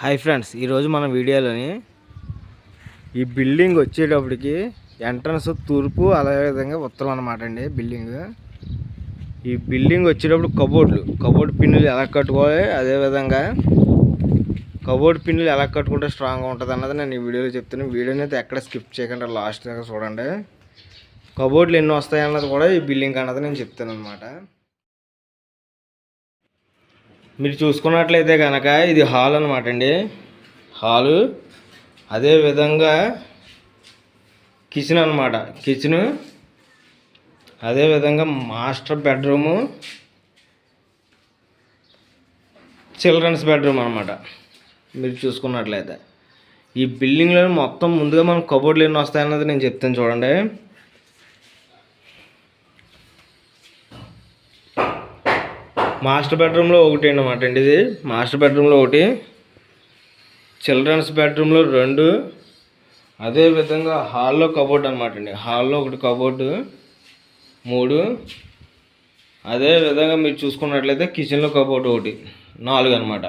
Hi friends ఈరోజు మన వీడియోలోని ఈ బిల్డింగ్ వచ్చేటప్పటికి ఎంట్రన్స్ తూర్పు అదేవిధంగా ఉత్తరం అనమాట అండి బిల్డింగ్. ఈ బిల్డింగ్ వచ్చేటప్పుడు కబోర్డ్లు కబోర్డ్ పిన్నులు ఎలా కట్టుకోవాలి అదేవిధంగా కబోర్డ్ పిన్నులు ఎలా కట్టుకుంటే స్ట్రాంగ్గా ఉంటుంది అన్నది నేను ఈ వీడియోలో చెప్తాను వీడియోని అయితే ఎక్కడ స్కిప్ చేయకుండా లాస్ట్ దాకా చూడండి. కబోర్డ్లు ఎన్ని వస్తాయి అన్నది కూడా ఈ బిల్డింగ్ అన్నది నేను చెప్తాను అనమాట మీరు చూసుకున్నట్లయితే కనుక ఇది హాల్ అనమాట అండి. హాలు అదే విధంగా కిచెన్ అనమాట కిచెన్ అదే విధంగా మాస్టర్ బెడ్రూము చిల్డ్రన్స్ బెడ్రూమ్ అనమాట మీరు చూసుకున్నట్లయితే. ఈ బిల్డింగ్లో మొత్తం ముందుగా మనం కబోర్డ్లు ఎన్ని వస్తాయన్నది నేను చెప్తాను చూడండి. మాస్టర్ బెడ్రూమ్లో ఒకటి అనమాట అండి ఇది. మాస్టర్ బెడ్రూమ్లో ఒకటి. చిల్డ్రన్స్ బెడ్రూమ్లో రెండు. అదే విధంగా హాల్లో కబోర్డ్ అనమాట అండి. హాల్లో ఒకటి కబోర్డు మూడు. అదే విధంగా మీరు చూసుకున్నట్లయితే కిచెన్లో కబోర్డ్ ఒకటి నాలుగు అనమాట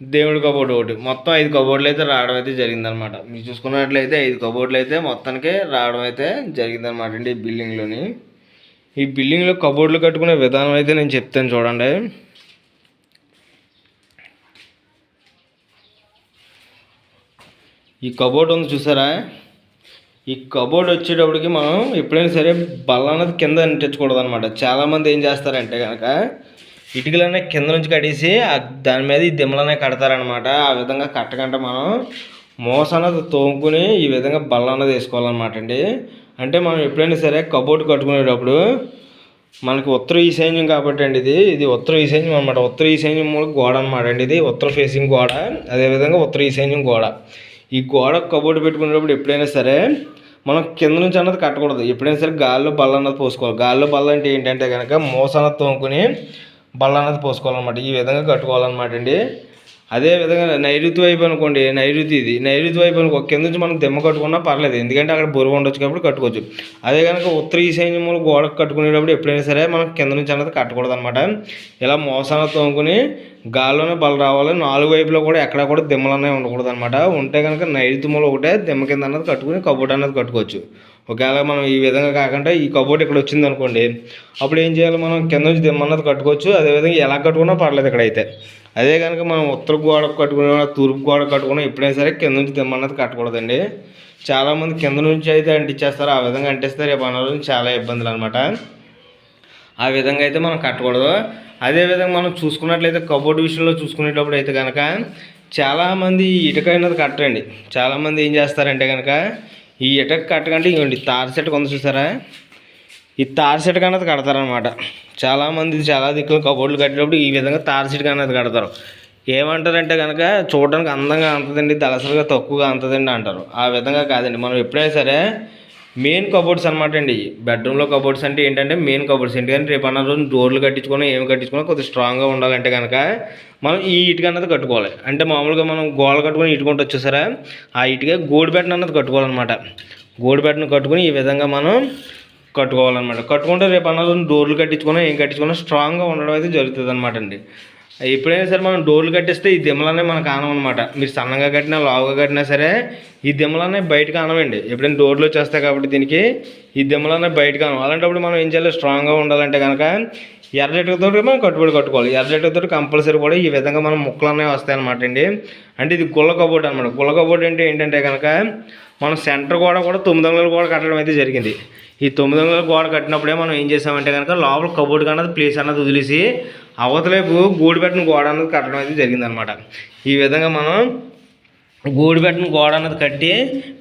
దేవుడి కబోర్డ్ ఒకటి. మొత్తం ఐదు కబోర్డులు అయితే రావడం అయితే జరిగిందనమాట మీరు చూసుకున్నట్లయితే ఐదు కబోర్డులు అయితే మొత్తానికి రావడం అయితే జరిగిందనమాట అండి ఈ బిల్డింగ్లోని. ఈ బిల్డింగ్లో కబోర్డులు కట్టుకునే విధానం అయితే నేను చెప్తాను చూడండి. ఈ కబోర్డ్ ఉంది చూసారా? ఈ కబోర్డ్ వచ్చేటప్పటికి మనం ఎప్పుడైనా సరే బల్ల అన్నది కింద అంటించకూడదు అనమాట చాలామంది ఏం చేస్తారంటే కనుక ఇటుకలనే కింద నుంచి కట్టేసి దాని మీద ఈ దిమ్మలనే కడతారనమాట ఆ విధంగా కట్టకంటే మనం మోస అన్నది తోముకుని ఈ విధంగా బల్ల అన్నది వేసుకోవాలన్నమాట అండి. అంటే మనం ఎప్పుడైనా సరే కబోర్డ్ కట్టుకునేటప్పుడు మనకి ఉత్తర ఈశాన్యం కాబట్టి అండి ఇది. ఇది ఉత్తర ఈశాన్యం అనమాట ఉత్తర ఈశాన్యం మూల గోడ అనమాట అండి ఇది. ఉత్తర ఫేసింగ్ గోడ అదేవిధంగా ఉత్తర ఈశాన్యం గోడ. ఈ గోడ కబోర్డ్ పెట్టుకునేటప్పుడు ఎప్పుడైనా సరే మనం కింద నుంచి అన్నది కట్టకూడదు. ఎప్పుడైనా సరే గాల్లో బల్ల అన్నది పోసుకోవాలి. గాల్లో బల్ల అంటే ఏంటంటే కనుక మోస అన్నది తోముకుని బల్ల అన్నది పోసుకోవాలన్నమాట. ఈ విధంగా కట్టుకోవాలన్నమాట అండి. అదే విధంగా నైరుతి వైపు అనుకోండి నైరుతి ఇది. నైరుతి వైపు అనుకో కింద నుంచి మనం దిమ్మ కట్టుకున్నా పర్లేదు. ఎందుకంటే అక్కడ బరువు ఉండొచ్చు కాబట్టి కట్టుకోవచ్చు. అదే కనుక ఉత్తర ఈశాన్యములు గోడకు కట్టుకునేటప్పుడు ఎప్పుడైనా సరే మనం కింద నుంచి అన్నది కట్టకూడదు అనమాట ఇలా మోసాన తోముకుని గాల్లోనే బలం రావాలి. నాలుగు వైపులో కూడా ఎక్కడ కూడా దిమ్మలనే ఉండకూడదు అనమాట ఉంటే కనుక నైరుతి మూల ఒకటే దిమ్మ కింద అన్నది కట్టుకుని కబోర్డ్ అన్నది కట్టుకోవచ్చు. ఒకవేళ మనం ఈ విధంగా కాకుండా ఈ కబోర్డ్ ఇక్కడ వచ్చింది అనుకోండి అప్పుడు ఏం చేయాలి మనం? కింద నుంచి దిమ్మ అన్నది కట్టుకోవచ్చు. అదేవిధంగా ఎలా కట్టుకున్నా పర్లేదు ఇక్కడైతే. అదే కనుక మనం ఉత్తర గోడ కట్టుకున్న తూర్పు గోడ కట్టుకున్న ఎప్పుడైనా సరే కింద నుంచి తిమ్మన్నది కట్టకూడదండి. చాలామంది కింద నుంచి అయితే అంటించేస్తారు ఆ విధంగా అంటిస్తారు ఈ పనులు చాలా ఇబ్బందులు అనమాట ఆ విధంగా అయితే మనం కట్టకూడదు. అదేవిధంగా మనం చూసుకున్నట్లయితే కబోర్డ్ విషయంలో చూసుకునేటప్పుడు అయితే కనుక చాలామంది ఇటుక అనేది కట్టరండి. చాలామంది ఏం చేస్తారంటే కనుక ఈ ఇటుక కట్టకంటే ఇవ్వండి తార సెట్ కొంత చూసారా? ఈ తార కన్నది కడతారనమాట చాలామంది చాలా దిక్కులు కబోర్డులు కట్టేటప్పుడు ఈ విధంగా తార సెట్ అన్నది కడతారు. ఏమంటారంటే కనుక చూడడానికి అందంగా అంతదండి దళసరిగా తక్కువగా అంతదండి అంటారు. ఆ విధంగా కాదండి. మనం ఎప్పుడైనా సరే మెయిన్ కబోర్డ్స్ అనమాట అండి. బెడ్రూమ్లో కబోర్డ్స్ అంటే ఏంటంటే మెయిన్ కబోర్డ్స్ ఎందుకంటే రేపు అన్న రోజు డోర్లు కట్టించుకుని ఏమి కట్టించుకున్నా కొద్దిగా స్ట్రాంగ్గా ఉండాలంటే కనుక మనం ఈ ఇటుక అన్నది కట్టుకోవాలి. అంటే మామూలుగా మనం గోడ కట్టుకొని ఇటుకుంటూ వచ్చేసారా ఆ ఇటుక గోడు బెట్టను అన్నది కట్టుకోవాలన్నమాట. గోడు బెట్టను కట్టుకుని ఈ విధంగా మనం కట్టుకోవాలన్నమాట. కట్టుకుంటే రేపు అన్నది డోర్లు కట్టించుకున్నా ఏం కట్టించుకున్నా స్ట్రాంగ్గా ఉండడం అయితే జరుగుతుంది అనమాట అండి ఎప్పుడైనా సరే మనం డోర్లు కట్టిస్తే ఈ దిమ్మలనే మనకు ఆనం అనమాట మీరు సన్నగా కట్టినా లావుగా కట్టినా సరే ఈ దిమ్మలనే బయటకు ఆనవండి. ఎప్పుడైనా డోర్లు వచ్చేస్తాయి కాబట్టి దీనికి ఈ దిమ్మలనే బయటకు ఆనం అలాంటప్పుడు మనం ఏం చేయాలి? స్ట్రాంగ్గా ఉండాలంటే కనుక ఎర్రజెట్టుతో మనం కట్టుబడి కట్టుకోవాలి. ఎర్రజెట్టుతో కంపల్సరీ కూడా ఈ విధంగా మనం ముక్కలు అనేవి వస్తాయి అనమాట అండి. అంటే ఇది గుల్ల కబోర్డ్ అనమాట గుల్ల కబోర్డ్ అంటే ఏంటంటే కనుక మనం సెంటర్ గోడ కూడా తొమ్మిది వందల గోడ కట్టడం అయితే జరిగింది. ఈ తొమ్మిది వందల గోడ కట్టినప్పుడే మనం ఏం చేసామంటే కనుక లోపల కబోర్డ్ అన్నది ప్లేస్ అన్నది వదిలేసి అవతలేపు గూడు పెట్టిన గోడ అన్నది కట్టడం అయితే జరిగిందనమాట ఈ విధంగా మనం గూడు పెట్టిన గోడ అన్నది కట్టి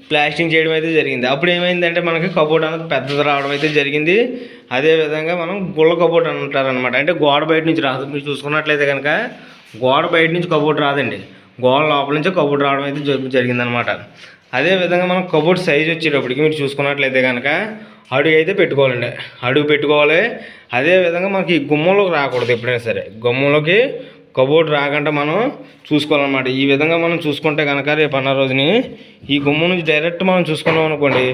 ప్లాస్టింగ్ చేయడం అయితే జరిగింది. అప్పుడు ఏమైందంటే మనకి కబోర్డ్ అన్నది పెద్దది రావడం అయితే జరిగింది. అదే విధంగా మనం గుళ్ళ కబోర్డ్ అంటారనమాట అంటే గోడ బయట నుంచి రాదు. మీరు చూసుకున్నట్లయితే కనుక గోడ బయట నుంచి కబోర్డ్ రాదండి. గోడ లోపల నుంచే కబోర్డ్ రావడం అయితే జరిగింది జరిగిందనమాట అదే విధంగా మనం కబోర్డ్ సైజ్ వచ్చేటప్పటికి మీరు చూసుకున్నట్లయితే కనుక అడుగు అయితే పెట్టుకోవాలండి. అడుగు పెట్టుకోవాలి. అదే విధంగా మనకి గుమ్మంలోకి రాకూడదు ఎప్పుడైనా సరే. గుమ్మంలోకి కబోర్డ్ రాకుండా మనం చూసుకోవాలన్నమాట. ఈ విధంగా మనం చూసుకుంటే కనుక రేపు అన్న రోజుని ఈ గుమ్మ నుంచి డైరెక్ట్ మనం చూసుకున్నాం అనుకోండి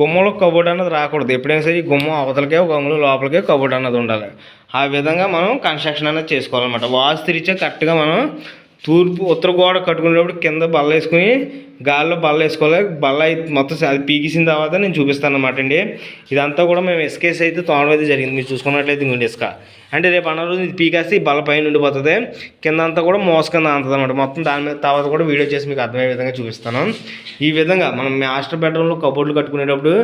గుమ్మలో కబోర్డ్ అన్నది రాకూడదు. ఎప్పుడైనా సరే ఈ గుమ్మ అవతలకే ఒక అంగుళం లోపలికే కబోర్డ్ అన్నది ఉండాలి. ఆ విధంగా మనం కన్స్ట్రక్షన్ అనేది చేసుకోవాలన్నమాట. వాస్తు రీత్యా కరెక్ట్గా మనం తూర్పు ఉత్తర గోడ కట్టుకునేటప్పుడు కింద బల్ల వేసుకుని గాల్లో బల్ల వేసుకోవాలి. బల్ల మొత్తం అది పీకిసిన తర్వాత నేను చూపిస్తాను అనమాట అండి. ఇదంతా కూడా మేము ఇసుకేసి అయితే తోడడం అయితే జరిగింది. మీరు చూసుకున్నట్లయితే ఇంకొండి ఇసుక. అంటే రేపు అన్న రోజు ఇది పీకేస్తే ఈ బల్ల పైన ఉండిపోతుంది. కింద అంతా కూడా మోస కింద అంతది అనమాట మొత్తం దాని మీద తర్వాత కూడా వీడియో చేసి మీకు అర్థమయ్యే విధంగా చూపిస్తాను. ఈ విధంగా మనం మాస్టర్ బెడ్రూమ్లో కబోర్డ్లు కట్టుకునేటప్పుడు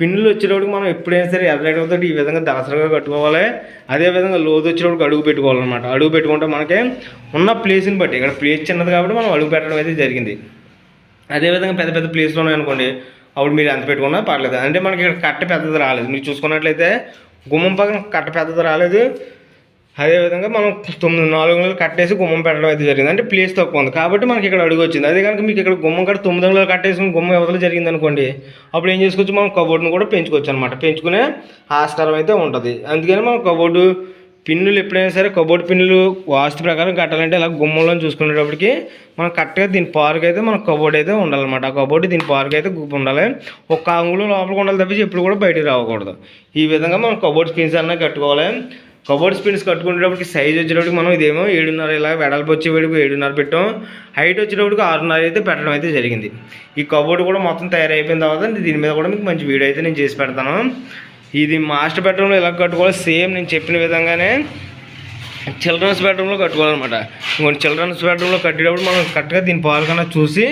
పిన్నులు వచ్చేటప్పుడు మనం ఎప్పుడైనా సరే ఎర్రగడ్డతో ఈ విధంగా దసరాగా కట్టుకోవాలి. అదేవిధంగా లోతు వచ్చేటప్పుడు అడుగు పెట్టుకోవాలన్నమాట. అడుగు పెట్టుకుంటే మనకి ఉన్న ప్లేస్ని బట్టి ఇక్కడ ప్లేస్ చిన్నది కాబట్టి మనం అడుగు పెట్టడం అయితే జరిగింది. అదేవిధంగా పెద్ద పెద్ద ప్లేస్లో ఉన్నాయనుకోండి అప్పుడు మీరు ఎంత పెట్టుకున్నా పర్లేదు. అంటే మనకి ఇక్కడ కట్ట పెద్దది రాలేదు. మీరు చూసుకున్నట్లయితే గుమ్మం పక్కన కట్ట పెద్దది రాలేదు. అదేవిధంగా మనం తొమ్మిది నాలుగు వందలు కట్టేసి గుమ్మం పెట్టడం అయితే జరిగింది. అంటే ప్లేస్ తక్కువ ఉంది. కాబట్టి మనకి ఇక్కడ అడుగు వచ్చింది. అదే కనుక మీకు ఇక్కడ గుమ్మం కట్ట తొమ్మిది వందలు కట్టేసుకుని గుమ్మం ఎవరిలో జరిగింది అనుకోండి అప్పుడు ఏం చేసుకోవచ్చు? మనం కబోర్డ్ని కూడా పెంచుకోవచ్చు అనమాట పెంచుకునే ఆస్కారం అయితే ఉంటుంది. అందుకని మనం కబోర్డు పిన్నులు ఎప్పుడైనా సరే కబోర్డ్ పిన్నులు వాస్తు ప్రకారం కట్టాలంటే ఇలా గుమ్మంలో చూసుకునేటప్పటికి మనం కరెక్ట్గా దీని పార్క్ అయితే మన కబోర్డ్ అయితే ఉండాలన్నమాట. ఆ కబోర్డ్ దీని పార్క్ అయితే గుప్ప ఉండాలి. ఒక అంగుళం లోపలికి ఉండాలి తప్పించి ఎప్పుడు కూడా బయటికి రావకూడదు. ఈ విధంగా మనం కబోర్డ్ పిన్స్ అన్న కట్టుకోవాలి. కబోర్డ్ స్పిన్స్ కట్టుకునేటప్పటికి సైజ్ వచ్చేటప్పటికి మనం ఇదేమో ఏడున్నర ఇలా వెడల్పు వచ్చేవాడికి ఏడున్నర పెట్టాం. హైట్ వచ్చేటప్పటికి ఆరున్నర అయితే పెట్టడం అయితే జరిగింది. ఈ కబోర్డ్ కూడా మొత్తం తయారైపోయిన తర్వాత దీని మీద కూడా మీకు మంచి వీడియో అయితే నేను చేసి పెడతాను. ఇది మాస్టర్ బెడ్రూమ్లో ఇలా కట్టుకోవాలి సేమ్ నేను చెప్పిన విధంగానే చిల్డ్రన్స్ బెడ్రూమ్లో కట్టుకోవాలన్నమాట. ఇంకొన్ని చిల్డ్రన్స్ బెడ్రూమ్లో కట్టేటప్పుడు మనం కరెక్ట్గా దీని పాలకన్నా చూసి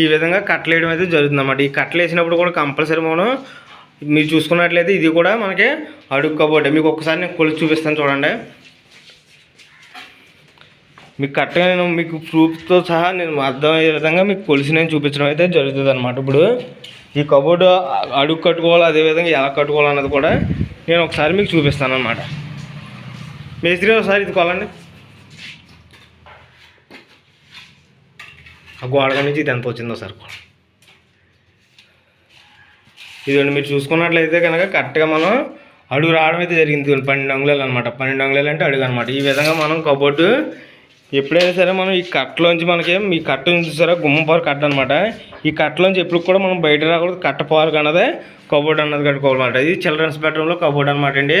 ఈ విధంగా కట్టలేయడం అయితే జరుగుతుంది అన్నమాట ఈ కట్టలు వేసినప్పుడు కూడా కంపల్సరీ మనం మీరు చూసుకున్నట్లయితే ఇది కూడా మనకి అడుగు కబోర్డ్. మీకు ఒక్కసారి నేను కొలిచి చూపిస్తాను చూడండి. మీకు కరెక్ట్గా నేను మీకు ప్రూఫ్తో సహా నేను అర్థమయ్యే విధంగా మీకు కొలిసి నేను చూపించడం అయితే జరుగుతుంది అనమాట ఇప్పుడు ఈ కబోర్డు అడుగు కట్టుకోవాలి అదేవిధంగా ఎలా కట్టుకోవాలన్నది కూడా నేను ఒకసారి మీకు చూపిస్తాను అనమాట మేస్త్రి ఒకసారి ఇది కొలండి. ఆ గోడ నుంచి ఇది ఎంత వచ్చిందో సార్ కొల ఇదండి మీరు చూసుకున్నట్లయితే కనుక కరెక్ట్గా మనం అడుగు రావడం అయితే జరిగింది పన్నెండు అంగుళాలు అనమాట పన్నెండు అంగుళాలు అంటే అడుగు అనమాట ఈ విధంగా మనం కబోర్డు ఎప్పుడైనా సరే మనం ఈ కట్టలోంచి మనకి ఈ కట్ట నుంచి సరే గుమ్మం కట్ట అనమాట ఈ కట్టలోంచి ఎప్పుడు కూడా మనం బయట రాకూడదు. కట్ట అన్నదే కబోర్డ్ అన్నది కట్టుకోవాలన్నమాట. ఇది చిల్డ్రన్స్ బెడ్రూమ్లో కబోర్డ్ అనమాట అండి.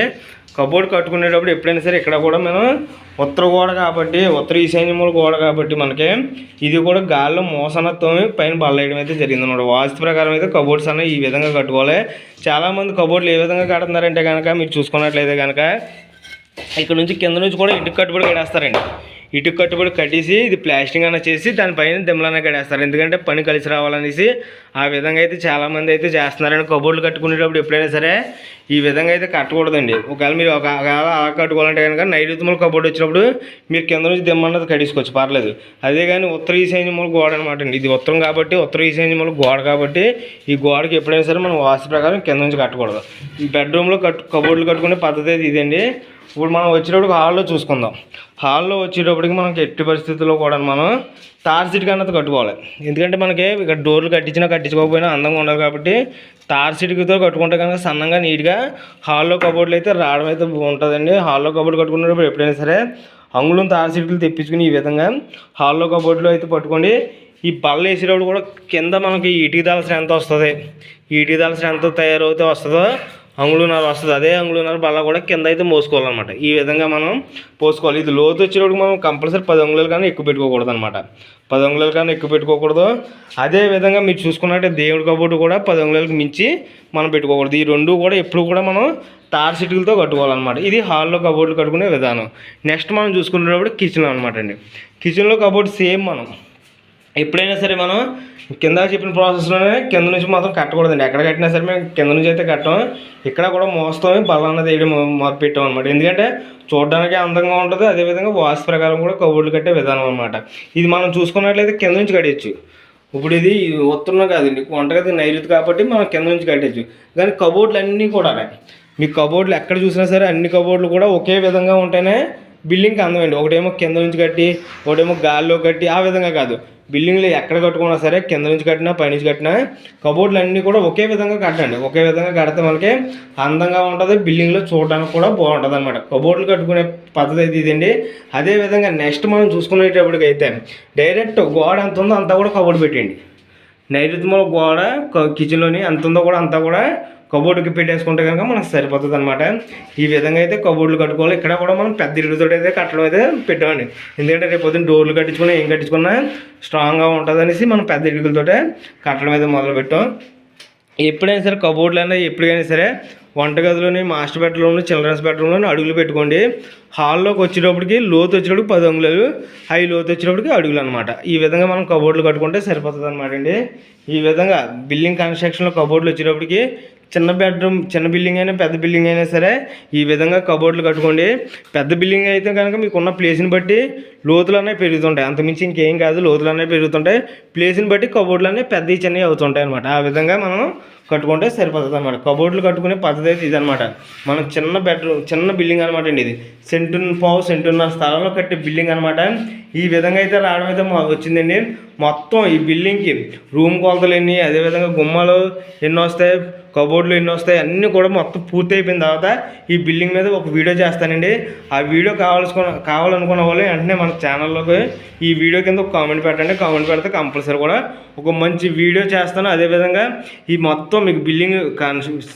కబోర్డ్ కట్టుకునేటప్పుడు ఎప్పుడైనా సరే ఇక్కడ కూడా మనం ఉత్తర గోడ కాబట్టి ఉత్తర ఈశాన్యముల గోడ కాబట్టి మనకి ఇది కూడా గాల్లో మోసనత్వం పైన బల్లేయడం అయితే జరిగింది అనమాట వాస్తు ప్రకారం అయితే కబోర్డ్స్ అనేవి ఈ విధంగా కట్టుకోవాలి. చాలామంది కబోర్డ్లు ఏ విధంగా కడుతున్నారంటే కనుక మీరు చూసుకున్నట్లయితే కనుక ఇక్కడ నుంచి కింద నుంచి కూడా ఇంటికి కట్టుబడి కడేస్తారండి ఇటు కట్టుబడి కట్టేసి ఇది ప్లాస్టింగ్ అన్న చేసి దానిపైన దిమ్మలన్న కడేస్తారు ఎందుకంటే పని కలిసి రావాలనేసి ఆ విధంగా అయితే చాలామంది అయితే చేస్తున్నారండి కబోర్డులు కట్టుకునేటప్పుడు ఎప్పుడైనా సరే ఈ విధంగా అయితే కట్టకూడదండి. ఒకవేళ మీరు ఒకవేళ అలా కట్టుకోవాలంటే కనుక నైరుతిమూల కబోర్డు వచ్చినప్పుడు మీరు కింద నుంచి దిమ్మన్నది కట్టేసుకోవచ్చు. పర్లేదు. అదే కానీ ఉత్తర ఈశాన్యమూల గోడ అనమాట అండి. ఇది ఉత్తరం కాబట్టి ఉత్తర ఈశాన్యమూల గోడ కాబట్టి ఈ గోడకి ఎప్పుడైనా సరే మనం వాస్తు ప్రకారం కింద నుంచి కట్టకూడదు. ఈ బెడ్రూమ్లో కట్టు కబోర్డులు కట్టుకునే పద్ధతి అయితే ఇదండి. ఇప్పుడు మనం వచ్చేటప్పుడు హాల్లో చూసుకుందాం. హాల్లో వచ్చేటప్పటికి మనకి ఎట్టి పరిస్థితుల్లో కూడా మనం తార్ సీట్ అన్నది కట్టుకోవాలి. ఎందుకంటే మనకి ఇక్కడ డోర్లు కట్టించినా కట్టించుకోకపోయినా అందంగా ఉండాలి కాబట్టి తార్ సీట్తో కట్టుకుంటే కనుక సన్నంగా నీట్గా హాల్లో కబోర్డ్లు అయితే రావడం అయితే ఉంటుందండి. హాల్లో కబోర్డ్ కట్టుకునేటప్పుడు ఎప్పుడైనా సరే అంగుళం తార్ సీట్లు తెప్పించుకుని ఈ విధంగా హాల్లో కబోర్డ్లో అయితే పట్టుకోండి. ఈ బల్ల వేసేటప్పుడు కూడా కింద మనకి ఇటుకదాల ఎంత వస్తుంది. ఈ ఇటుకదాల శ్రద్ధ తయారవుతే వస్తుందో అంగుళన్నర వస్తుంది. అదే అంగుళన్నర బల్ల కూడా కింద అయితే మోసుకోవాలన్నమాట. ఈ విధంగా మనం పోసుకోవాలి. ఇది లోతు వచ్చేటప్పుడు మనం కంపల్సరీ పది అంగుళాలు కానీ ఎక్కువ పెట్టుకోకూడదు అనమాట పది అంగుళాలు కానీ ఎక్కువ పెట్టుకోకూడదు. అదే విధంగా మీరు చూసుకున్నట్టే దేవుడి కబోర్డు కూడా పది అంగుళాలకు మించి మనం పెట్టుకోకూడదు. ఈ రెండు కూడా ఎప్పుడు కూడా మనం తార్ సిటీలతో కట్టుకోవాలన్నమాట. ఇది హాల్లో కబోర్డులు కట్టుకునే విధానం. నెక్స్ట్ మనం చూసుకునేటప్పుడు కిచెన్ అనమాట అండి. కిచెన్లో కబోర్డ్ సేమ్ మనం ఎప్పుడైనా సరే మనం కింద చెప్పిన ప్రాసెస్లోనే కింద నుంచి మాత్రం కట్టకూడదండి. ఎక్కడ కట్టినా సరే మేము కింద నుంచి అయితే కట్టాం. ఇక్కడ కూడా మోస్తాం బల్ల తీయడం వేయడం అనమాట ఎందుకంటే చూడడానికి అందంగా ఉంటుంది అదేవిధంగా వాస్తు ప్రకారం కూడా కబుర్లు కట్టే విధానం అనమాట ఇది మనం చూసుకున్నట్లయితే కింద నుంచి కట్టేయచ్చు. ఇప్పుడు ఇది ఉత్తరం కాదండి వంటగది నైరుతి కాబట్టి మనం కింద నుంచి కట్టేయచ్చు. కానీ కబోర్డులు అన్నీ కూడా మీ కబోర్డులు ఎక్కడ చూసినా సరే అన్ని కబోర్డులు కూడా ఒకే విధంగా ఉంటేనే బిల్డింగ్కి అందమండి. ఒకటేమో కింద నుంచి కట్టి ఒకటేమో గాల్లో కట్టి ఆ విధంగా కాదు. బిల్డింగ్లు ఎక్కడ కట్టుకున్నా సరే కింద నుంచి కట్టినా పైనుంచి కట్టినా కబోర్డులు అన్నీ కూడా ఒకే విధంగా కట్టండి. ఒకే విధంగా కడితే మనకి అందంగా ఉంటుంది బిల్డింగ్లో చూడడానికి కూడా బాగుంటుంది అనమాట కబోర్డులు కట్టుకునే పద్ధతి అయితే ఇదండి. అదే విధంగా నెక్స్ట్ మనం చూసుకునేటప్పటికి అయితే డైరెక్ట్ గోడ ఎంత ఉందో అంతా కూడా కబోర్డు పెట్టండి నైరుతిమూల గోడ కిచెన్లోని ఎంత ఉందో కూడా అంతా కూడా కబోర్డుకి పెట్టేసుకుంటే కనుక మనకు సరిపోతుంది అనమాట ఈ విధంగా అయితే కబోర్డులు కట్టుకోవాలి. ఇక్కడ కూడా మనం పెద్ద ఇరుగుతోటి అయితే కట్టడం అయితే పెట్టామండి. ఎందుకంటే రేపు పొద్దున్న డోర్లు కట్టించుకున్నా ఏం కట్టించుకున్నా స్ట్రాంగ్గా ఉంటుంది అనేసి మనం పెద్ద ఇరుగులతో కట్టడం అయితే మొదలు పెట్టాం. ఎప్పుడైనా సరే కబోర్డ్లు అయినా ఎప్పుడైనా సరే వంటగదిలోని మాస్టర్ బెడ్రూమ్లో చిల్డ్రన్స్ బెడ్రూమ్లోని అడుగులు పెట్టుకోండి. హాల్లోకి వచ్చేటప్పటికి లోతు వచ్చేటప్పుడు పది అంగుళాలు హై లోతు వచ్చేటప్పటికి అడుగులు అనమాట ఈ విధంగా మనం కబోర్డ్లు కట్టుకుంటే సరిపోతుంది అనమాట అండి. ఈ విధంగా బిల్డింగ్ కన్స్ట్రక్షన్లో కబోర్డ్లు వచ్చేటప్పటికి చిన్న బెడ్రూమ్ చిన్న బిల్డింగ్ అయినా పెద్ద బిల్డింగ్ అయినా సరే ఈ విధంగా కబోర్డ్లు కట్టుకోండి. పెద్ద బిల్డింగ్ అయితే కనుక మీకున్న ప్లేస్ని బట్టి లోతులు అనేవి పెరుగుతుంటాయి అంతమించి ఇంకేం కాదు లోతులు అనేవి పెరుగుతుంటాయి ప్లేస్ని బట్టి కబోర్డ్లు అనేవి పెద్దవి చిన్నవి అవుతుంటాయి అనమాట ఆ విధంగా మనం కట్టుకుంటే సరిపోతుంది అనమాట కబోర్డ్లు కట్టుకునే పద్ధతి అయితే ఇదనమాట మనం చిన్న బెడ్రూమ్ చిన్న బిల్డింగ్ అనమాట అండి ఇది. సెంటున్ పావు సెంటున్న స్థలంలో కట్టే బిల్డింగ్ అనమాట ఈ విధంగా అయితే రావడం అయితే వచ్చిందండి. మొత్తం ఈ బిల్డింగ్కి రూమ్ కొలతలు ఎన్ని అదేవిధంగా గుమ్మాలు ఎన్ని వస్తాయి కబోర్డ్లు ఎన్ని వస్తాయి అన్నీ కూడా మొత్తం పూర్తి అయిపోయిన తర్వాత ఈ బిల్డింగ్ మీద ఒక వీడియో చేస్తానండి. ఆ వీడియో కావాల్సుకున్న కావాలనుకున్న వాళ్ళు వెంటనే మన ఛానల్లోకి ఈ వీడియో కింద ఒక కామెంట్ పెట్టండి. కామెంట్ పెడితే కంపల్సరీ కూడా ఒక మంచి వీడియో చేస్తాను. అదేవిధంగా ఈ మొత్తం మీకు బిల్డింగ్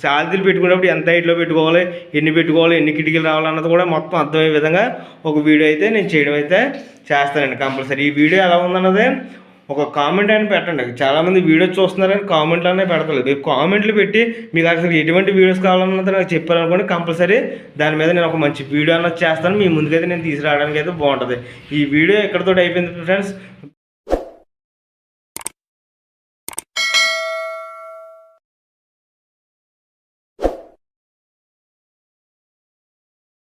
సాలరీలు పెట్టుకునేప్పుడు ఎంత హైట్లో పెట్టుకోవాలి ఎన్ని పెట్టుకోవాలి ఎన్ని కిటికీలు రావాలన్నది కూడా మొత్తం అర్థమయ్యే విధంగా ఒక వీడియో అయితే నేను చేయడం అయితే చేస్తానండి కంపల్సరీ. ఈ వీడియో ఎలా ఉందన్నది ఒక కామెంట్ అని పెట్టండి. చాలామంది వీడియోస్ చూస్తున్నారని కామెంట్లు అనే పెడతలేదు. మీరు కామెంట్లు పెట్టి మీకు అసలు ఎటువంటి వీడియోస్ కావాలన్నది నాకు చెప్పారనుకోండి కంపల్సరీ దాని మీద నేను ఒక మంచి వీడియో అన్నది చేస్తాను. మీ ముందుకైతే నేను తీసుకురావడానికి అయితే బాగుంటుంది. ఈ వీడియో ఎక్కడితో అయిపోయింది ఫ్రెండ్స్?